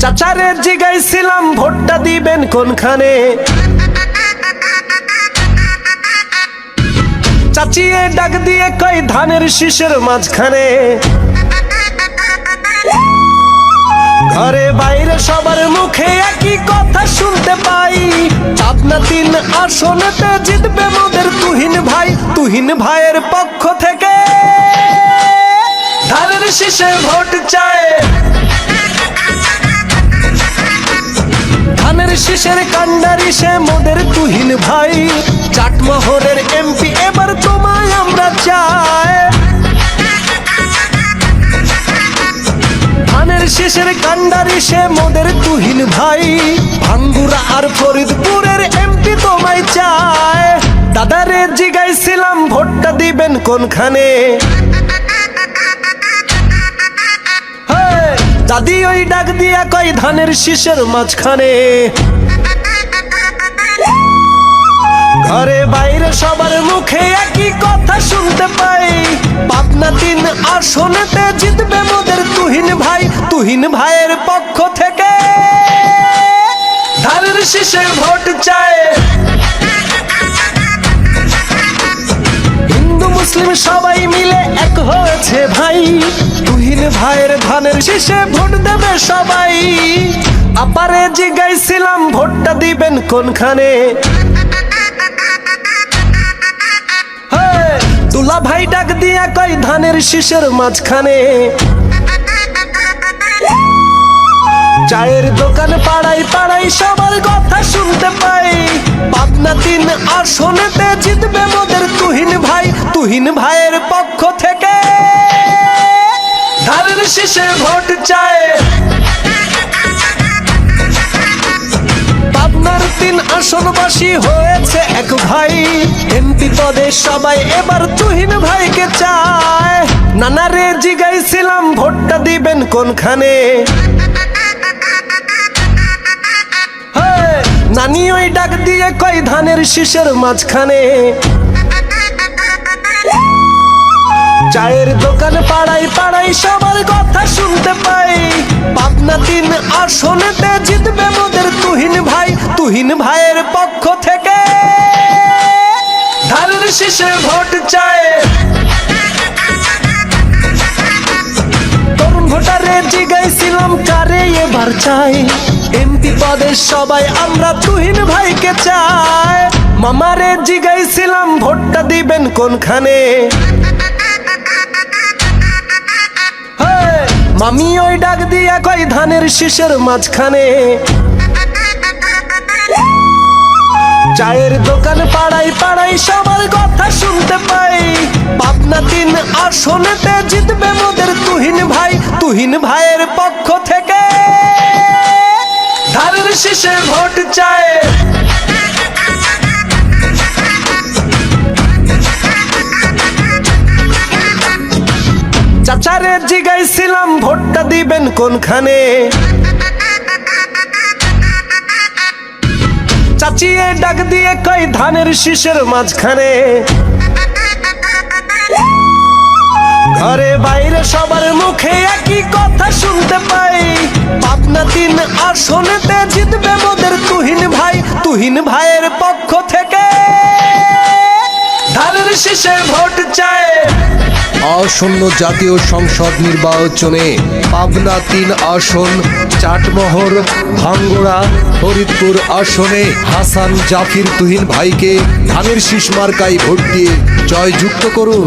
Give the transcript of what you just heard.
চাচারে জিগাইছিলাম, ভোটটা দিবেন কোনখানে? চাচিয়ে ডাক দিয়ে কই ধানের শীষের মাঝখানে। ঘরে বাইরে সবার মুখে একই কথা শুনতে পাই। পাবনা তিন আসনেতে জিতবে মোদের তুহিন ভাই। তুহিন ভাইয়ের পক্ষ থেকে ধানের শীষে ভোট চায়। শীষের কান্ডারি, সে মোদের তুহিন ভাই। চাটমোহরের এমপি এবার তোমায় আমরা চাই। ধানের শীষের কান্ডারি, সে মোদের তুহিন ভাই। ভাঙ্গুরা আর ফরিদপুরের এমপি তোমায় চায় দাদারে জিগাইছিলাম, ভোটটা দিবেন কোনখানে? দাদি ওই ডাক দিয়া কয় ধানের শীষের মাঝখানে। ঘরে বাইরে সবার মুখে একই কথা শুনতে পাই। পাবনা তিন আসনেতে জিতবে মোদের তুহিন ভাই। তুহিন ভাইয়ের পক্ষ থেকে ধানের শীষে ভোট চায়। হিন্দু মুসলিম সবাই মিলে এক হয়েছে ভাই। তুহিন ভাইয়ের ধানের শীষে ভোট দেবে সবাই। আপারে জিগাইছিলাম ভোটটা দিবেন কোনখানে? দুলা ভাই ডাক দিয়া কই ধানের শীষের মাঝখানে। চায়ের দোকান পাড়াই পাড়াই সবার কথা শুনতে পাই। পাবনা তিন আসনেতে জিতবে মোদের তুহিন ভাই। তুহিন ভাইয়ের পক্ষ থেকে ধানের শীষে ভোট চায় তিন আসনবাসী হয়েছে এক ভাই। এমপি পদে সবাই এবার তুহিন ভাইকে চায়। নানারে জিগাইছিলাম ভোটটা দিবেন কোনখানে? নানি ওই ডাক দিয়ে কই ধানের শীষের মাঝখানে? চায়ের দোকান পাড়াই পাড়াই সবার কথা শুনতে পাই। পাবনা তিন আসনেতে জিতবে ভাই তুহিন ভাইয়ের পক্ষ থেকে ধানের শীষে ভোট চায়। তরুণ ভোটারে জিগাইছিলাম, কারে এবার চাই এমপি পদে সবাই, আমরা তুহিন ভাইকে চাই। মামারে জিগাইছিলাম, ভোটটা দিবেন কোনখানে? মামি ওই ডাক দিয়া কই ধানের শীষের মাঝখানে। চায়ের দোকান পাড়াই পাড়াই সবার কথা শুনতে পাই। পাবনা তিন আসনেতে জিতবে মোদের তুহিন ভাই। তুহিন ভাইয়ের পক্ষ থেকে ধানের শীষে ভোট চায় চাচারে জিগাইছিলাম, ভোটটা দিবেন কোনখানে? চাচিয়ে ডাক দিয়ে কই ধানের শীষের মাঝখানে। ঘরে বাইরে সবার মুখে একই কথা শুনতে পাই। পাবনা তিন আসনেতে জিতবে মোদের তুহিন ভাই। তুহিন ভাইয়ের পক্ষ থেকে ধানের শীষে ভোট চায় আসন্ন জাতীয় সংসদ নির্বাচনে পাবনা তিন আসন, চাটমোহর, ভাঙ্গড়া, ফরিদপুর আসনে হাসান জাফির তুহিন ভাইকে ধানের শীষ মার্কায় ভোট দিয়ে জয়যুক্ত করুন।